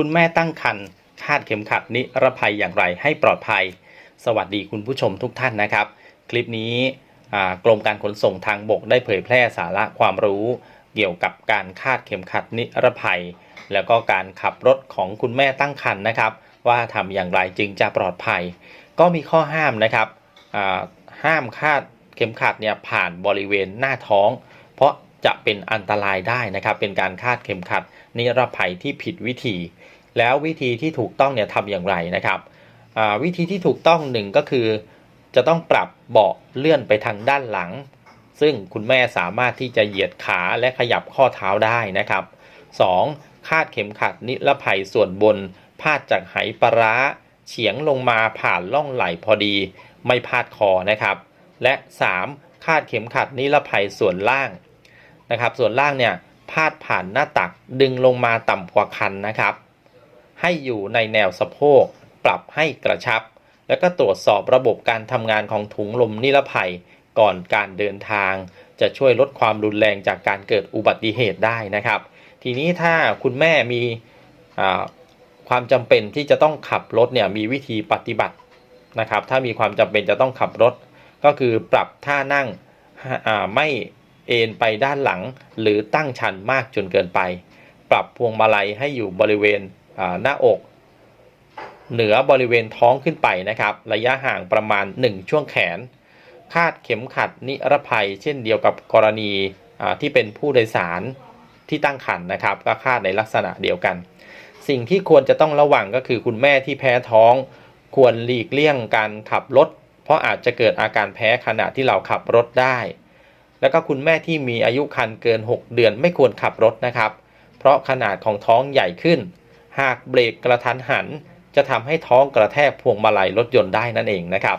คุณแม่ตั้งครรภ์คาดเข็มขัดนิรภัยอย่างไรให้ปลอดภัย สวัสดีคุณผู้ชมทุกท่านนะครับ คลิปนี้กรมการขนส่งทางบกได้เผยแพร่สาระความรู้ เกี่ยวกับการคาดเข็มขัดนิรภัย แล้วก็การขับรถของคุณแม่ตั้งครรภ์นะครับ ว่าทำอย่างไรจึงจะปลอดภัย ก็มีข้อห้ามนะครับห้ามคาดเข็มขัดเนี่ยผ่านบริเวณหน้าท้อง เพราะ จะเป็นอันตรายได้นะครับ เป็นการคาดเข็มขัด นิรภัยที่ผิดวิธี แล้ววิธีที่ถูกต้องเนี่ยทำอย่างไรนะครับวิธีที่ถูกต้องหนึ่งก็คือ จะต้องปรับเบาะเลื่อนไปทางด้านหลัง ซึ่งคุณแม่สามารถที่จะเหยียดขาและขยับข้อเท้าได้นะครับ 2. คาดเข็มขัดนิรภัยส่วนบน พาดจากไหปลาร้า เฉียงลงมาผ่านล่องไหล่พอดี ไม่พาดคอนะครับ และ 3. คาดเข็มขัดนิรภัยส่วนล่าง นะครับ ส่วนล่างเนี่ยพาดผ่านหน้าตักดึงลงมาต่ำกว่าคันนะครับ ให้อยู่ในแนวสะโพกปรับให้กระชับ แล้วก็ตรวจสอบระบบการทำงานของถุงลมนิรภัยก่อนการเดินทาง จะช่วยลดความรุนแรงจากการเกิดอุบัติเหตุได้นะครับ ทีนี้ถ้าคุณแม่มีความจำเป็นที่จะต้องขับรถเนี่ยมีวิธีปฏิบัตินะครับ ถ้ามีความจำเป็นจะต้องขับรถ ก็คือปรับท่านั่งไม่ เอนไปด้านหลังหรือตั้งชันมากจนเกินไป ปรับพวงมาลัยให้อยู่บริเวณหน้าอก เหนือบริเวณท้องขึ้นไปนะครับ ระยะห่างประมาณ 1 ช่วงแขน คาดเข็มขัดนิรภัย เช่นเดียวกับกรณีที่เป็นผู้โดยสารที่ตั้งครรภ์นะครับ ก็คาดในลักษณะเดียวกัน สิ่งที่ควรจะต้องระวังก็คือคุณแม่ที่แพ้ท้อง ควรหลีกเลี่ยงการขับรถ เพราะอาจจะเกิดอาการแพ้ขณะที่เราขับรถได้ แล้วก็คุณแม่ที่มีอายุครรภ์เกิน 6 เดือนไม่ควรขับรถนะครับ เพราะขนาดของท้องใหญ่ขึ้น หากเบรกกระทันหัน จะทำให้ท้องกระแทกพวงมาลัยรถยนต์ได้นั่นเองนะครับ